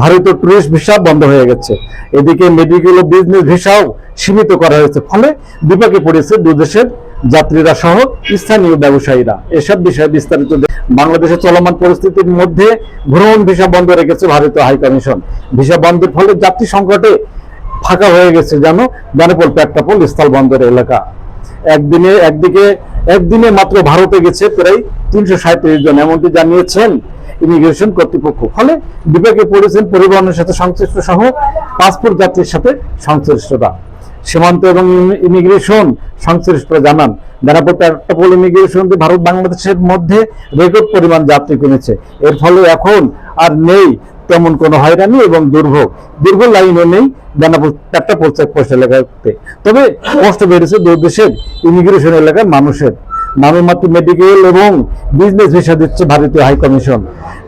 ভারতীয় tourist visa বন্ধ হয়ে গেছে। এদিকে মেডিকেল ও বিজনেস ভিসাও সীমিত করা হয়েছে, ফলে বিপাকে পড়েছে দু দেশের যাত্রীরা সহ স্থানীয় ব্যবসায়ীরা। এসব বিষয়ে বিস্তারিত বাংলাদেশের চলমান পরিস্থিতির মধ্যে ভ্রমণ ভিসা বন্ধ রেখেছে ভারতীয় হাই কমিশন। ভিসা বন্ধের ফলে যাত্রী সংকটে ফাঁকা হয়ে গেছে যেন বেনাপোল, পেট্রাপোল স্থল বন্দর এলাকা। একদিনে, একদিকে, একদিনে মাত্র ভারতে গেছে প্রায় তিনশো সাঁত্রিশ জন, এমনটি জানিয়েছেন ইমিগ্রেশন কর্তৃপক্ষ। ফলে বিপাকে পড়েছেন পরিবহনের সাথে সংশ্লিষ্ট সহ পাসপোর্ট যাত্রীর সাথে সংশ্লিষ্টতা সীমান্ত এবং ইমিগ্রেশন সংশ্লিষ্টরা জানান বেনাপুর পেট্রাপোল ইমিগ্রেশন ভারত বাংলাদেশের মধ্যে রেকর্ড পরিমাণ যাত্রী কমেছে। এর ফলে এখন আর নেই তেমন কোনো হয়রানি এবং দুর্ভোগ দীর্ঘ লাইনও নেই বেনাপুর পেট্রাপোল চেকপোস্ট এলাকাতে। তবে কষ্ট বেড়েছে দুই ইমিগ্রেশন এলাকার মানুষের। নামে মাত্র মেডিকেল এবং বিজনেস ভিসা দিচ্ছে ভারতীয় হাই কমিশন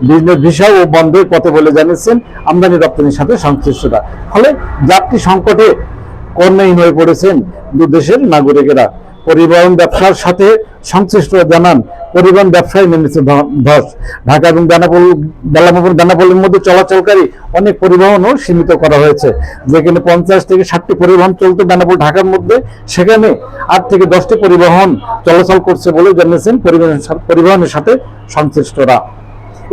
বিজনেস ভিসা ও বন্ধের পথে বলে জানিয়েছেন, আমদানি রপ্তানির সাথে সংশ্লিষ্টরা। ফলে যাত্রী সংকটে কর্ণহীন হয়ে পড়েছেন দু দেশের নাগরিকেরা। পরিবহন ব্যবসার সাথে সংশ্লিষ্টরা জানান। পরিবহন ব্যবসায় নেমেছে ধস। ঢাকা এবং বেনাপোল বেলামাপুর বেনাপোলের মধ্যে চলাচলকারী অনেক পরিবহনও সীমিত করা হয়েছে। যেখানে পঞ্চাশ থেকে ষাটটি পরিবহন চলতো বেনাপোল, ঢাকার মধ্যে। সেখানে আট থেকে দশটি পরিবহন চলাচল করছে বলে জানিয়েছেন পরিবহন পরিবহনের সাথে সংশ্লিষ্টরা।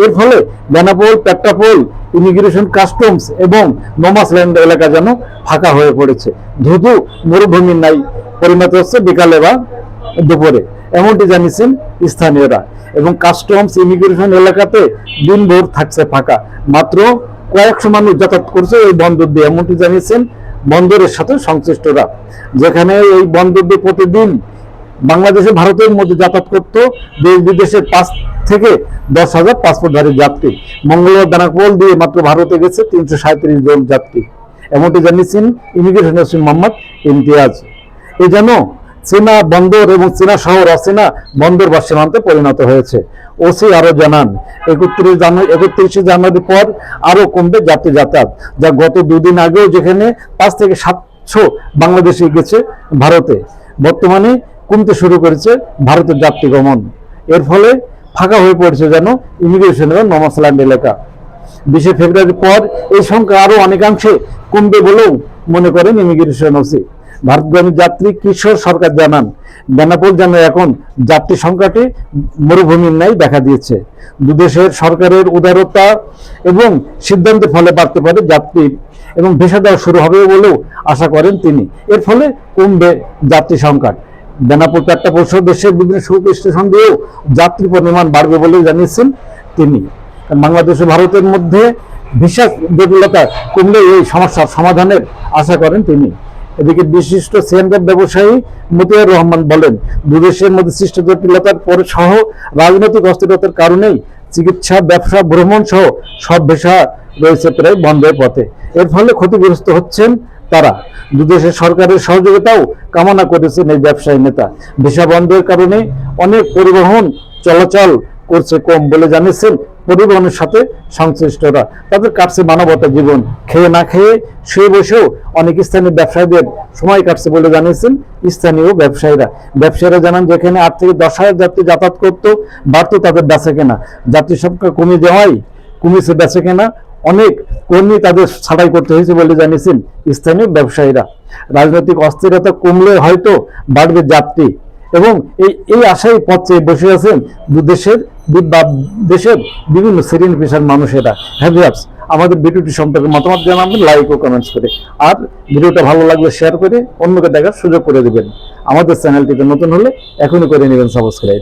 এর ফলে বেনাপোল, পেট্রাপোল, ইমিগ্রেশন কাস্টমস এবং নোমাসল্যান্ড এলাকা যেন ফাঁকা হয়ে পড়েছে। ধুধু মরুভূমি নাই। পরিণত হচ্ছে বিকালে বা দুপুরে। এমনটি জানিয়েছেন স্থানীয়রা। এবং কাস্টমস ইমিগ্রেশন এলাকাতে দিনভর থাকছে ফাঁকা। মাত্র কয়েকশো মানুষ যাতায়াত করছে এই বন্দর দিয়ে। এমনটি জানিয়েছেন বন্দরের সাথে সংশ্লিষ্টরা। যেখানে এই বন্দর দিয়ে প্রতিদিন বাংলাদেশে ভারতের মধ্যে যাতায়াত করত দেশ বিদেশের পাঁচ থেকে দশ হাজার পাসপোর্টধারী যাত্রী। মঙ্গলবার বেনাপোল দিয়ে মাত্র ভারতে গেছে তিনশো সাঁত্রিশ জন যাত্রী। এমনটি জানিয়েছেন ইমিগ্রেশন মোহাম্মদ ইমতিয়াজ। এ যেন চীনা বন্দর এবং চীনা শহর অচেনা বন্দর বা সীমান্তে পরিণত হয়েছে। ওসি আরও জানান, একত্রিশ জানুয়ারি, একত্রিশে জানুয়ারি পর আরও কমবে যাত্রী যাতায়াত, যা গত দুদিন আগেও যেখানে পাঁচ থেকে সাতশো বাংলাদেশি গেছে ভারতে। বর্তমানে কমতে শুরু করেছে ভারতের যাত্রী গমন। এর ফলে ফাঁকা হয়ে পড়েছে যেন ইমিগ্রেশন এবং নমাসল্যান্ড এলাকা। বিশে ফেব্রুয়ারির পর এই সংখ্যা আরও অনেকাংশে কমবে বলেও মনে করেন ইমিগ্রেশন ওসি। ভারতগামী যাত্রী কিশোর সরকার জানান, বেনাপোল যেন এখন যাত্রী সংখ্যাটি মরুভূমির ন্যায় দেখা দিয়েছে। দুদেশের সরকারের উদারতা এবং সিদ্ধান্তের ফলে বাড়তে পারে যাত্রী এবং ভিসা দেওয়া শুরু হবে বলেও আশা করেন তিনি। এর ফলে কমবে যাত্রী সংখ্যা। বেনাপুর চারটা পরিষদ দেশের বিভিন্ন সুপ স্টেশন দিয়েও যাত্রী পরিমাণ বাড়বে বলেও জানিয়েছেন তিনি। বাংলাদেশ ও ভারতের মধ্যে ভিসা জটিলতা কমলে এই সমস্যার সমাধানের আশা করেন তিনি। এদিকে বিশিষ্ট সিএনএফ ব্যবসায়ী মতিয়ার রহমান বলেন, দুদেশের মধ্যে সৃষ্ট জটিলতার পরে সহ রাজনৈতিক অস্থিরতার কারণেই চিকিৎসা, ব্যবসা, ভ্রমণ সহ সব ভিসা রয়েছে প্রায় বন্ধের পথে। এর ফলে ক্ষতিগ্রস্ত হচ্ছেন তারা। দুদেশের সরকারের সহযোগিতাও কামনা করেছেন এই ব্যবসায়ী নেতা। ভিসা বন্ধের কারণে অনেক পরিবহন চলাচল করছে কম বলে জানিয়েছেন পরিবহনের সাথে সংশ্লিষ্টরা। তাদের কাটছে মানবতা জীবন। খেয়ে না খেয়ে শুয়ে বসেও অনেক স্থানীয় ব্যবসায়ীদের সময় কাটছে বলে জানিয়েছেন স্থানীয় ব্যবসায়ীরা। ব্যবসায়ীরা জানান যেখানে আট থেকে দশ হাজার যাত্রী যাতায়াত করতো, বাড়তো তাদের বেচা কেনা। যাত্রী সংখ্যা কমে যাওয়ায় কমেছে বেচা কেনা। অনেক কর্মী তাদের ছাড়াই করতে হয়েছে বলে জানিয়েছেন স্থানীয় ব্যবসায়ীরা। রাজনৈতিক অস্থিরতা কমলে হয়তো বাড়বে যাত্রী। এবং এই এই আশায় পথে বসে আছেন দেশের বা দেশের বিভিন্ন শ্রেণি পেশার মানুষেরা। হ্যাভিয়ার্স আমাদের ভিডিওটি সম্পর্কে মতামত জানাবেন লাইক ও কমেন্টস করে। আর ভিডিওটা ভালো লাগলে শেয়ার করে অন্যকে দেখার সুযোগ করে দেবেন। আমাদের চ্যানেলটিতে নতুন হলে এখনই করে নেবেন সাবস্ক্রাইব